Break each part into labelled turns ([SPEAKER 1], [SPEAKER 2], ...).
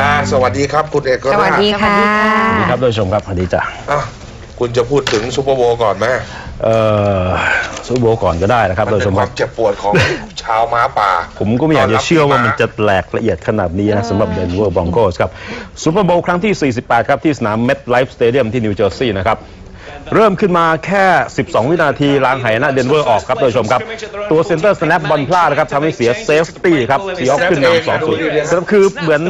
[SPEAKER 1] ฬาสวัสดีครับคุณเอก
[SPEAKER 2] สวัสดีค่ะ
[SPEAKER 3] สวัสดีครับท่านผู้ชมครับสวัสดีจ้ะ
[SPEAKER 1] อะคุณจะพูดถึงซูเปอร์โบว์ก่อนไหม
[SPEAKER 3] เอ่อซูเปอร์โบว์ก่อนก็ได้นะครับ
[SPEAKER 1] มัน
[SPEAKER 3] ท่าน
[SPEAKER 1] เป็
[SPEAKER 3] ผู้ช
[SPEAKER 1] น
[SPEAKER 3] ม
[SPEAKER 1] ค
[SPEAKER 3] ครั
[SPEAKER 1] วา
[SPEAKER 3] บ
[SPEAKER 1] มเจ็บปวดของชาวม้าป่า
[SPEAKER 3] ผมก็ไม่อยากจะเชื่อว่ามันจะแหลกละเอียดขนาดนี้นะสำหรับเดนเวอร์บ o งโกสครับซูเปอร์โบว์ครั้งที่ 48 ครับ ที่สนามเม t ไลฟ์สเตเดียมที่นิวเจอร์ซีย์นะครับ เริ่มขึ้นมาแค่ 12 วินาทีล้างไหนะเดนเวอร์ออกครับท่านผู้ชมครับ ตัวเซนเตอร์สแนปบอลพลาดนะครับทำให้เสียเซฟตี้ครับซีออฟขึ้นนำ2 0ครับคือเหมือน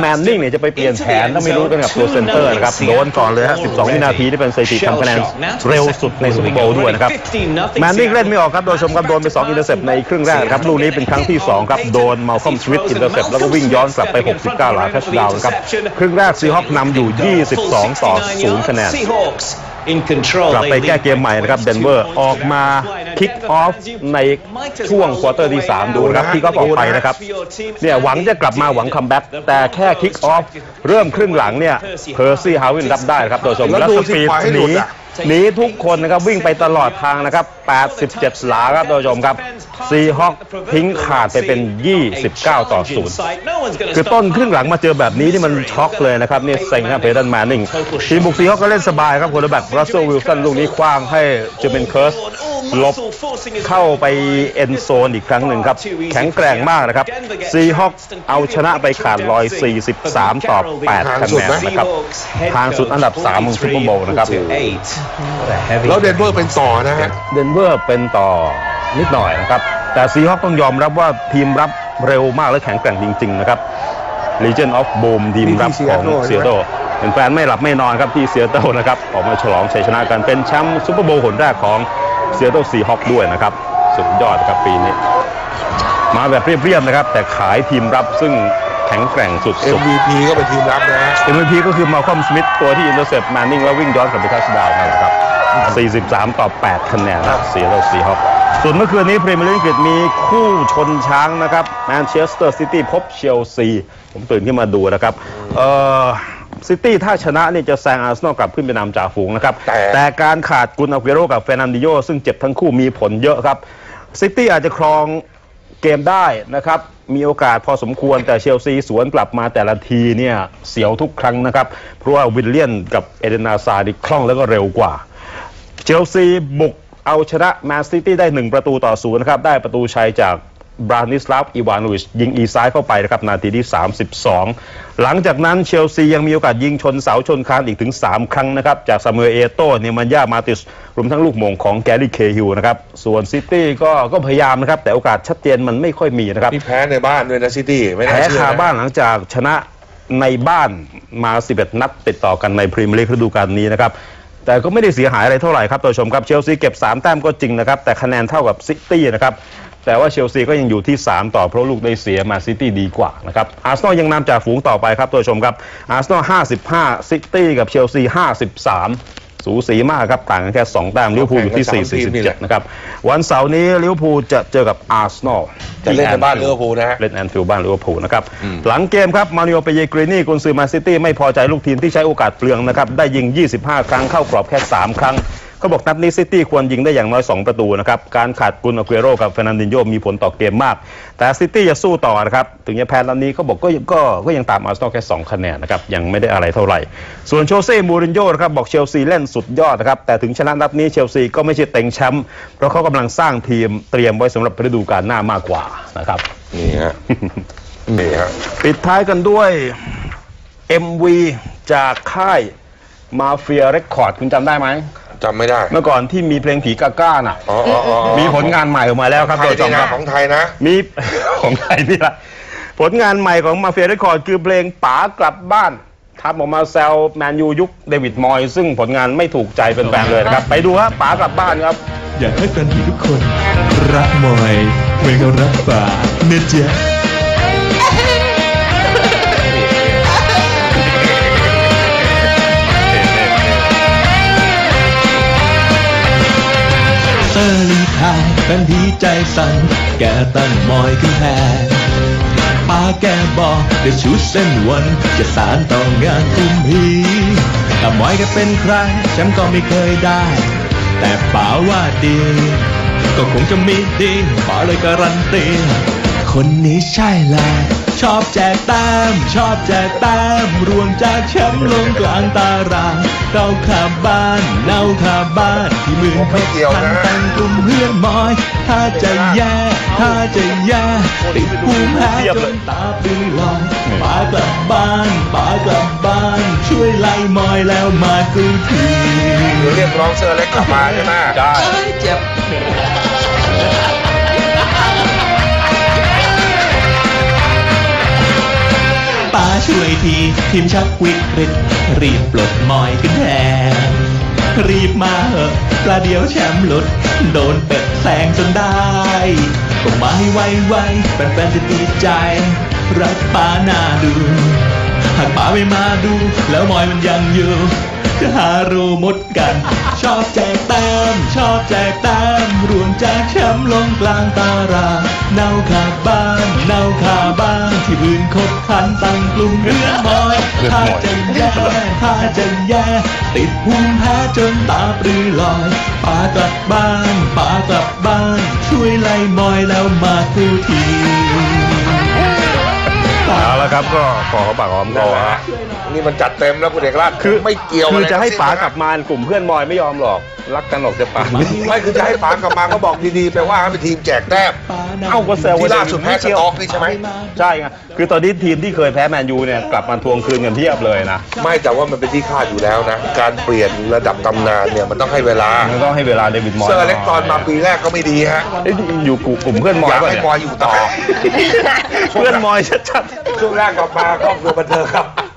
[SPEAKER 3] แมนนิ่งเนี่ยจะไปเปลี่ยนแผนถ้าไม่รู้กันกับตัวเซนเตอร์นะครับโดนก่อนเลยฮะ 12 วินาทีที่เป็นสถิติทำคะแนนเร็วสุดในซูเปอร์โบว์ด้วยนะครับแมนนิ่งเล่นไม่ออกครับโดยชมครับโดนไป2อินเตอร์เซปในครึ่งแรกครับลูกนี้เป็นครั้งที่ 2 ครับโดนมาคอมสวิตอินเตอร์เซปแล้วก็วิ่งย้อนกลับไป 69 หลาทัชดาวน์ครับครึ่งแรกซีฮอคนำอยู่ 22 ต่อ 0 คะแนน กลับไปแก้เกมใหม่นะครับเดนเวอร์ออกมาคิกออฟในช่วงควอเตอร์ที่ 3 ดูนะครับที่ก็ออกไปนะครับเนี่ยหวังจะกลับมาหวังคัมแบ็กแต่แค่คิกออฟเริ่มครึ่งหลังเนี่ยเพอร์ซี่ฮาวินรับได้ครับโดยชม
[SPEAKER 1] แล้ว
[SPEAKER 3] และ
[SPEAKER 1] ดู
[SPEAKER 3] ส
[SPEAKER 1] สิ
[SPEAKER 3] ปีด
[SPEAKER 1] ปล่อยให้
[SPEAKER 3] ห
[SPEAKER 1] หลุ
[SPEAKER 3] นี
[SPEAKER 1] ดอะ
[SPEAKER 3] หนีทุกคนนะครับวิ่งไปตลอดทางนะครับ 87 หลาครับโดยชมครับซีฮอคทิ้งขาดไปเป็น 29 ต่อ 0 คือต้นครึ่งหลังมาเจอแบบนี้นี่มันช็อกเลยนะครับนี่เซ็งครับเพดันแมนนิงทีมบุกซีฮอคก็เล่นสบายครับคนละแบบรัสเซลวิลสันลูกนี้คว้างให้เจเป็นเคิร์สลบเข้าไปเอ็นโซนอีกครั้งหนึ่งครับ แข็งแกร่งมากนะครับซีฮอคเอาชนะไปขาดลอย 43 ต่อ 8 คะแนนนะครับทางสุดอันดับ 3 ของซูเปอร์โบว์นะครับ
[SPEAKER 1] แล้วเดนเวอร์เป็นต่อนะฮะ
[SPEAKER 3] เดนเวอร์เป็นต่อนิดหน่อยนะครับ แต่ซีฮอคต้องยอมรับว่าทีมรับเร็วมากและแข็งแกร่งจริง ๆ นะครับ Legion of Boom ทีมรับของ
[SPEAKER 1] ที่
[SPEAKER 3] เซีย
[SPEAKER 1] Seattle
[SPEAKER 3] โตเป็นแฟนไม่หลับไม่นอนครับที่เซียโตนะครับออกมาฉลองชัยชนะกันเป็นแชมป์ซูเปอร์โบว์หนแรกของเซียโตซีฮอคด้วยนะครับ สุดยอดครับปีนี้ มาแบบเรียบๆนะครับ แต่ขายทีมรับซึ่ง แข็งแกร่งสุดๆ
[SPEAKER 1] MVP ก็เป็นทีมรับนะฮะ
[SPEAKER 3] MVP ก็คือมาคอมสมิธตัวที่อินเตอร์เซปแมนนิงแล้ววิ่งย้อนกลับไปทัชดาวน์นั่นแหละครับ 43 ต่อ 8 คะแนนครับเสียเราซีฮอคส่วนเมื่อคืนนี้พรีเมียร์ลีกอังกฤษมีคู่ชนช้างนะครับแมนเชสเตอร์ซิตี้พบเชลซี ผมตื่นขึ้นมาดูนะครับ เอ่อซิตี้ถ้าชนะนี่จะแซงอาร์เซนอลกลับขึ้นไปนำจ่าฝูงนะครับ
[SPEAKER 1] แต่
[SPEAKER 3] แต่การขาดกุนอาเกโรกับเฟรนันดิโยซึ่งเจ็บทั้งคู่มีผลเยอะครับซิตี้อาจจะครองเกมได้นะครับ มีโอกาสพอสมควรแต่เชลซีสวนกลับมาแต่ละทีเนี่ยเสียวทุกครั้งนะครับ เพราะว่าวิลเลียนกับเอเดนาซาดิคล่องแล้วก็เร็วกว่า เชลซีบุกเอาชนะแมนซิตี้ได้ 1 ประตูต่อศูนย์นะครับ ได้ประตูชัยจาก บรานิสลาฟอีวานวิชยิงอีซ้ายเข้าไปนะครับนาทีที่ 32 หลังจากนั้นเชลซียังมีโอกาสยิงชนเสาชนคานอีกถึง 3 ครั้งนะครับ จากซามูเอลเอโต้เนมันยามาติสรวมทั้งลูกโมงของแกรี่เคฮิลนะครับ ส่วนซิตี้ก็ก็พยายามนะครับ แต่โอกาสชัดเจนมันไม่ค่อยมีนะครับ
[SPEAKER 1] นี่แพ้ในบ้านด้วยนะซิตี้ไม่น่า
[SPEAKER 3] แพ้
[SPEAKER 1] เชื่อ
[SPEAKER 3] คา
[SPEAKER 1] นะ
[SPEAKER 3] บ้านหลังจากชนะในบ้านมา 11 นัดติดต่อกันในพรีเมียร์ลีกฤดูกาลนี้นะครับแต่ก็ไม่ได้เสียหายอะไรเท่าไหร่ครับตัวชมครับเชลซีเก็บ 3 แต้มก็จริงนะครับ แต่คะแนนเท่ากับซิตี้นะครับ แต่ว่าเชลซีก็ยังอยู่ที่ 3 ต่อเพราะลูกได้เสียมาซิตี้ดีกว่านะครับอาร์เซนอลยังนำจากฝูงต่อไปครับตัวชมครับอาร์เซนอล55 ซิตี้กับเชลซี53สูสีมากครับ ต่างกันแค่ 2 แต้มลิเวอร์พูลอยู่ที่ 4 47 นะครับ วันเสาร์นี้ลิเวอร์พูลจะเจอกับอาร์เซนอล
[SPEAKER 1] จะเล่นในบ้านลิเวอร์พูลนะฮะ
[SPEAKER 3] เล่นแอนฟิลด์บ้านลิเวอร์พูลนะครับ หลังเกมครับ มาริโอเปเยกรีนี่กุนซือแมนซิตี้ไม่พอใจลูกทีมที่ใช้โอกาสเปลืองนะครับ ได้ยิง 25 ครั้งเข้ากรอบแค่ 3 ครั้ง เขาบอกนัดนี้ซิตี้ควรยิงได้อย่างน้อย 2 ประตูนะครับการขาดกุนอาเกโรกับเฟรนันดินโยมีผลต่อเกมมาก แต่ซิตี้จะสู้ต่อนะครับถึงจะแพ้นัดนี้เขาบอกก็ก็ก็ยังตามอาร์เซนอลแค่2คะแนนนะครับยังไม่ได้อะไรเท่าไหร่ ส่วนโชเซ่มูรินโญ่นะครับบอกเชลซีเล่นสุดยอดนะครับแต่ถึงชนะนัดนี้เชลซีก็ไม่ใช่เต็งแชมป์เพราะเขากำลังสร้างทีมเตรียมไว้สำหรับฤดูกาลหน้ามากกว่านะครับ
[SPEAKER 1] นี่ฮะนี่ฮะ
[SPEAKER 3] ปิดท้ายกันด้วย MV จากค่ายมาเฟียเรคคอร์ดคุณจำได้ไหม
[SPEAKER 1] จำไม่ได้
[SPEAKER 3] เมื่อก่อนที่มีเพลงผีกาก้าน่ะ
[SPEAKER 1] อ๋ออ๋ออ๋อ
[SPEAKER 3] มีผลงานใหม่ออกมาแล้วครับ
[SPEAKER 1] ไท
[SPEAKER 3] โด
[SPEAKER 1] ย
[SPEAKER 3] ยจอ
[SPEAKER 1] นี่
[SPEAKER 3] มค
[SPEAKER 1] นะ
[SPEAKER 3] รับ
[SPEAKER 1] ของไทยนะ
[SPEAKER 3] มี ของไทยนี่แหละผลงานใหม่ของมาเฟียเรคคอร์ดคือเพลงป๋ากลับบ้านทำออกมาแซวแมนยูยุคเดวิดมอยส์ซึ่งผลงานไม่ถูกใจเป็นแฟนๆเลยนะครับ ไปดูครับป๋ากลับบ้านครับ
[SPEAKER 4] อยากให้แฟนผีทุกคน รักมอย เหมือนกับรักป่าเนะจ๊ะ ทายแฟนทีใจสั่นแกตั้งมอยขึ้นแพงป้าแกบอกเดี๋ยวชุดเส้นวัน จะสารต่องานคุ้มผีแต่มอยแกเป็นใครแชมป์ก็ไม่เคยได้ แต่ป๋าว่าดี ก็คงจะมีดีป๋าเลยการันตี คนนี้ใช่แหละ ชอบแจกแต้ม ชอบแจกแต้ม รวมจากแชมป์ลงกลางตารางเราขาบ้านเน่าขาบ้านที่มือ
[SPEAKER 1] ไม่เกี่ยวนะ
[SPEAKER 4] ตั้งกลุ่มเพื่อนมอย ถ้าจะแย่ถ้าจะแย่ติดภูมิแพ้จนตาปลือลอยป๋ากลับบ้านป๋ากลับบ้าน ช่วยไล่มอยแล้วมากูที
[SPEAKER 1] คือเรียกร้องเซอร์เล็กกลับมาใช่ไหม
[SPEAKER 3] ใช่
[SPEAKER 4] เจ็บ ช่วยทีทีมชักวิกฤตรีบปลดมอยขึ้นแทนรีบมาเหอะประเดียวแชมป์หลุด โดนเป็ดแซงจนได้ก็มาให้ไวๆแฟนๆจะดีใจ รักป้าหน้าดู หากป้าไม่มาดู แล้วมอยมันยังอยู่ จะหารู้มดกัน ชอบแจกแต้มชอบแจกแต้มรวมแจกแชมป์ลงกลางตารางเน่าขาบ้านเน่าขา คืนคบคันตั้งกลุ่มเรื่อนมอยถ้าจะแย่ถ้าจะแย่ติดภูมิแพ้จนตาปรือลอยป่ากลับบ้านป่ากลับบ้าน ช่วยไล่มอยแล้วมาทูที
[SPEAKER 3] เอาละครับก็ขอปากหอม
[SPEAKER 1] ก่
[SPEAKER 3] อน
[SPEAKER 1] แหละฮะ นี่มันจัดเต็มแล้วคุณเอกราช
[SPEAKER 3] คือ
[SPEAKER 1] ไม่เกี่ยว
[SPEAKER 3] คือจะให้
[SPEAKER 1] ไรทั้งสิ้น
[SPEAKER 3] ป๋ากลับมากลุ่มเพื่อนมอยไม่ยอมหรอกรักกันหรอกจะป๋า
[SPEAKER 1] ไม่คือจะให้ป๋ากลับมาก็บอกดีๆแปลว่าให้เป็นทีมแจกแต้ม
[SPEAKER 3] เอ้าก็แซว
[SPEAKER 1] ที่ล่าสุดแพ้สต็อกนี่ใช่ไหม
[SPEAKER 3] ใช่ไงคือตอนนี้ทีมที่เคยแพ้แมนยูเนี่ยกลับมาทวงคืนกันเทียบเลยนะ
[SPEAKER 1] ไม่แต่ว่ามันเป็นที่คาดอยู่แล้วนะการเปลี่ยนระดับตำนานเนี่ยมันต้องให้เวลา
[SPEAKER 3] มันต้องให้เวลาเดวิดมอย
[SPEAKER 1] เซอร์เล็กตอนมาปีแรกก็ไม่ดีฮะ
[SPEAKER 3] เอ้ยอยู่กลุ่มเพื่อนมอย
[SPEAKER 1] อยาก
[SPEAKER 3] ป่ะ
[SPEAKER 1] ให้
[SPEAKER 3] เนี่ย
[SPEAKER 1] มอยอยู่ต่อ
[SPEAKER 3] เพื่อนมอยชัด
[SPEAKER 1] ช่วงแรกกลับมาครอบครัวบันเทิงครับ